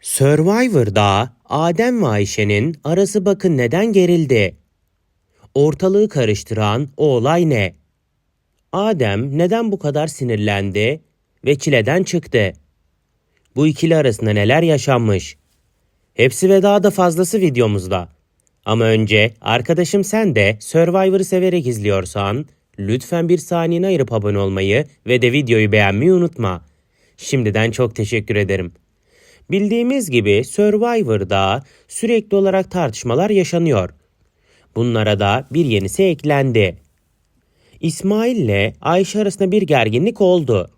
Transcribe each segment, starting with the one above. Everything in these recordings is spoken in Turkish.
Survivor'da Adem ve Ayşe'nin arası bakın neden gerildi? Ortalığı karıştıran o olay ne? Adem neden bu kadar sinirlendi ve çileden çıktı? Bu ikili arasında neler yaşanmış? Hepsi ve daha da fazlası videomuzda. Ama önce arkadaşım sen de Survivor'ı severek izliyorsan lütfen bir saniyeni ayırıp abone olmayı ve de videoyu beğenmeyi unutma. Şimdiden çok teşekkür ederim. Bildiğimiz gibi Survivor'da sürekli olarak tartışmalar yaşanıyor. Bunlara da bir yenisi eklendi. İsmail ile Ayşe arasında bir gerginlik oldu.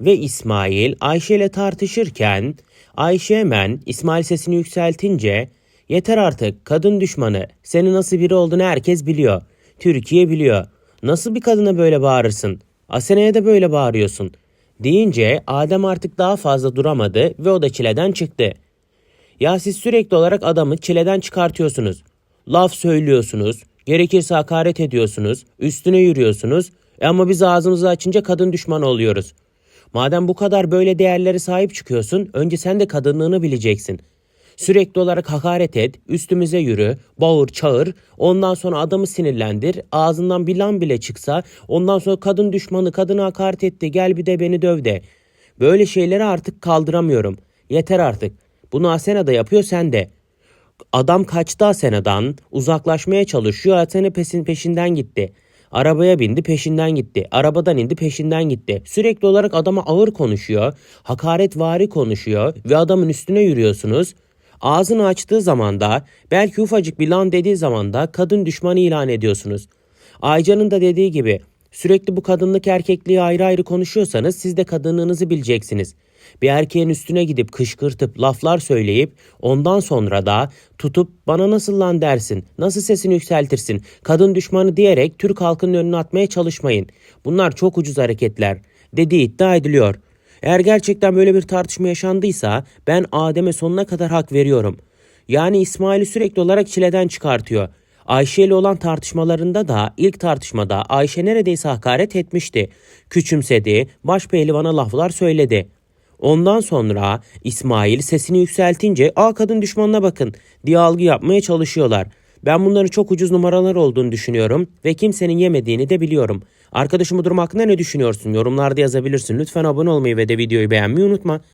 Ve İsmail Ayşe ile tartışırken Ayşe hemen İsmail sesini yükseltince yeter artık kadın düşmanı senin nasıl biri olduğunu herkes biliyor. Türkiye biliyor. Nasıl bir kadına böyle bağırırsın? Asena'ya da böyle bağırıyorsun. Deyince Adem artık daha fazla duramadı ve o da çileden çıktı. Ya siz sürekli olarak adamı çileden çıkartıyorsunuz. Laf söylüyorsunuz, gerekirse hakaret ediyorsunuz, üstüne yürüyorsunuz. E ama biz ağzımızı açınca kadın düşmanı oluyoruz. Madem bu kadar böyle değerlere sahip çıkıyorsun, önce sen de kadınlığını bileceksin. Sürekli olarak hakaret et, üstümüze yürü, bağır, çağır. Ondan sonra adamı sinirlendir. Ağzından bir lan bile çıksa ondan sonra kadın düşmanı, kadına hakaret etti, gel bir de beni döv de. Böyle şeyleri artık kaldıramıyorum. Yeter artık. Bunu Asena da yapıyor sen de. Adam kaçtı Asena'dan, uzaklaşmaya çalışıyor. Asena pesin peşinden gitti. Arabaya bindi peşinden gitti. Arabadan indi peşinden gitti. Sürekli olarak adama ağır konuşuyor. Hakaretvari konuşuyor ve adamın üstüne yürüyorsunuz. Ağzını açtığı zaman da belki ufacık bir lan dediği zaman da kadın düşmanı ilan ediyorsunuz. Aycan'ın da dediği gibi sürekli bu kadınlık erkekliği ayrı ayrı konuşuyorsanız siz de kadınlığınızı bileceksiniz. Bir erkeğin üstüne gidip kışkırtıp laflar söyleyip ondan sonra da tutup bana nasıl lan dersin, nasıl sesini yükseltirsin, kadın düşmanı diyerek Türk halkının önüne atmaya çalışmayın. Bunlar çok ucuz hareketler dediği iddia ediliyor. Eğer gerçekten böyle bir tartışma yaşandıysa ben Adem'e sonuna kadar hak veriyorum. Yani İsmail'i sürekli olarak çileden çıkartıyor. Ayşe ile olan tartışmalarında da ilk tartışmada Ayşe neredeyse hakaret etmişti. Küçümsedi, baş pehlivana laflar söyledi. Ondan sonra İsmail sesini yükseltince ''Aa kadın düşmanına bakın'' diye algı yapmaya çalışıyorlar. Ben bunların çok ucuz numaralar olduğunu düşünüyorum ve kimsenin yemediğini de biliyorum. Arkadaşım durum hakkında ne düşünüyorsun? Yorumlarda yazabilirsin. Lütfen abone olmayı ve de videoyu beğenmeyi unutma.